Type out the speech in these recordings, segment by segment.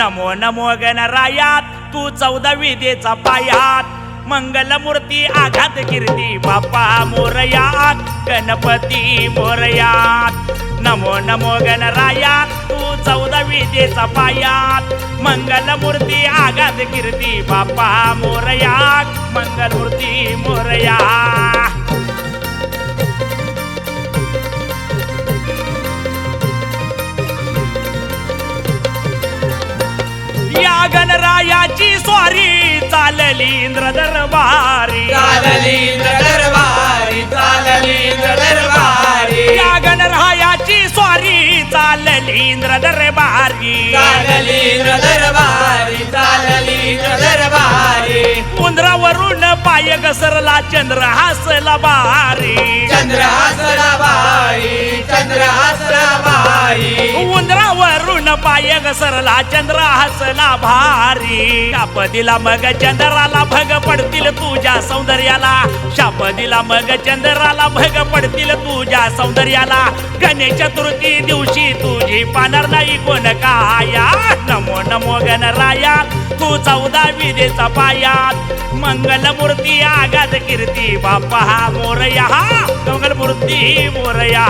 नमो गणरायात तू चौदा विदेचा पायात. मंगलमूर्ती आघात कीर्ती बाप्पा मोरयात गणपती मोरयात. नमो नमो गणरायात तू चौदा विदेचा पायात. मंगलमूर्ती आघात कीर्ती बाप्पा मोरयात. मंगलमूर्ती मोरया गणरायाची स्वारी चालली इंद्र दरबारी चालली दरबारी चालली दरबारी या गणरायाची स्वारी चालली इंद्र दरबारी चालली दरबारी चालली दरबारी उंदरावरून पाय घसरला चंद्र हासला बारी. चंद्र हसरा बाई चंद्र हसरा बाई उंदरावरून पाय घसरला चंद्र हसला भारी. शाप दिला मग चंद्राला भग पडतील तुझ्या सौंदर्याला. शाप दिला मग चंद्राला भग पडतील तुझ्या सौंदर्याला. गणेश चतुर्थी दिवशी तुझी पाणार नाही कोण काया. नमो नमो गणराया तू चौदा विदेचा पायात मंगलमूर्ती आगात कीर्ती बाप्पा हा मोरया. मंगलमूर्ती मोरया.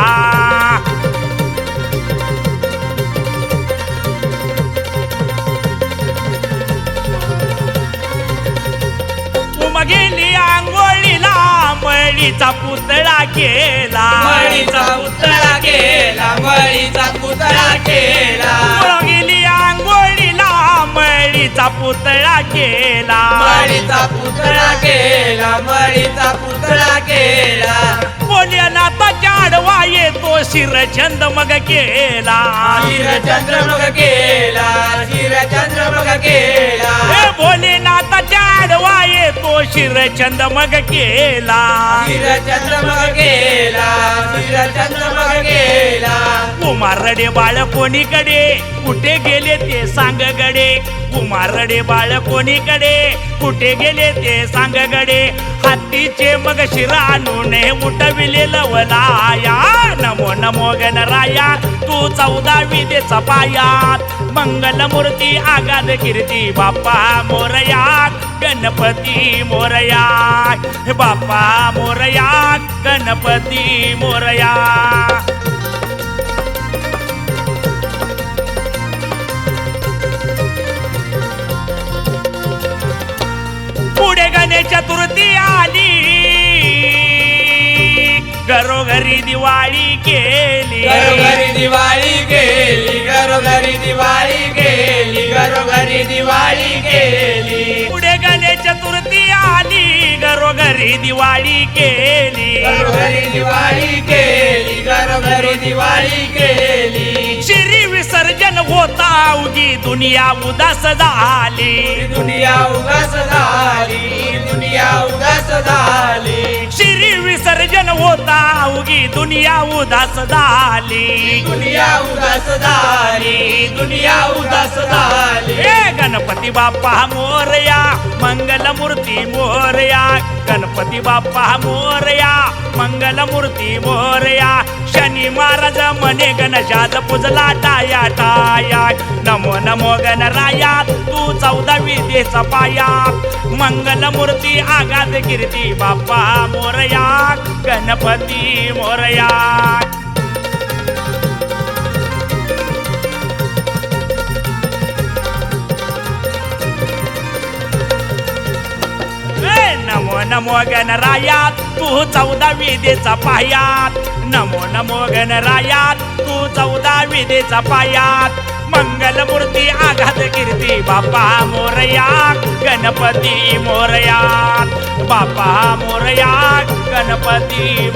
मळीचा पुतळा केला. मळीचा पुतळा केला मळीचा पुतळा केला. गेली आंघोळीला मळीचा पुतळा केला. मळीचा पुतळा केला मळीचा पुतळा केला. भोलेनाथाच्या आडवा येतो. शिरचंद मग केला. शिर चंद्रमुख केला. शिर चंद्रमुख केला. हे भोलेनाथाच्या आडवा येतो. शिरचंद मग केला. शिर चंद्रमुख केला. शिर चंद्रमुख केला. कुमारडे बाळ कोणीकडे? कुठे गेले ते सांग गडे? कुमारडे बाळ कोणीकडे? कुठे गेले ते सांग गडे हत्तीचे मग शिरा आणून उठविले लवलाया. नमो नमो गणराया तू चौदा विदेचा पायात मंगलमूर्ती आगाद कीर्ती बाप्पा मोरया गणपती मोरया हे बाप्पा मोरया गणपती मोरया चतुर्थी आली. घरोघरी दिवाळी केली. घरोघरी दिवाळी केली घरोघरी दिवाळी केली घरोघरी दिवाळी केली. पुढे गणेश चतुर्थी आली. घरोघरी दिवाळी केली. घरोघरी दिवाळी केली घरोघरी दिवाळी केली. श्री विसर्जन होता उगी दुनिया उदास झाली. दुनिया उगास झाली. होता उगी दुनिया उदास झाली. दुनिया उदास झाली दुनिया उदास झाली. हे गणपती बाप्पा मोरया मंगलमूर्ती मोरया. गणपती बाप्पा मोरया मंगलमूर्ती मोरया. शनी महाराज म्हणे गणशात पुजला टाया टाया नमो नमो गणराया तू चौदा विदेचा पाया. मंगलमूर्ती आगाद कीर्ती बाप्पा मोरया गणपती मोरया. नमो नमो गणरायात तू चौदा विधेचा पायात. नमो नमो गणरायात तू चौदा विधेचा पायात. मंगलमूर्ती आघात कीर्ती बाप्पा मोरया गणपती बाप्पा मोरया. बापा मोरया गणपती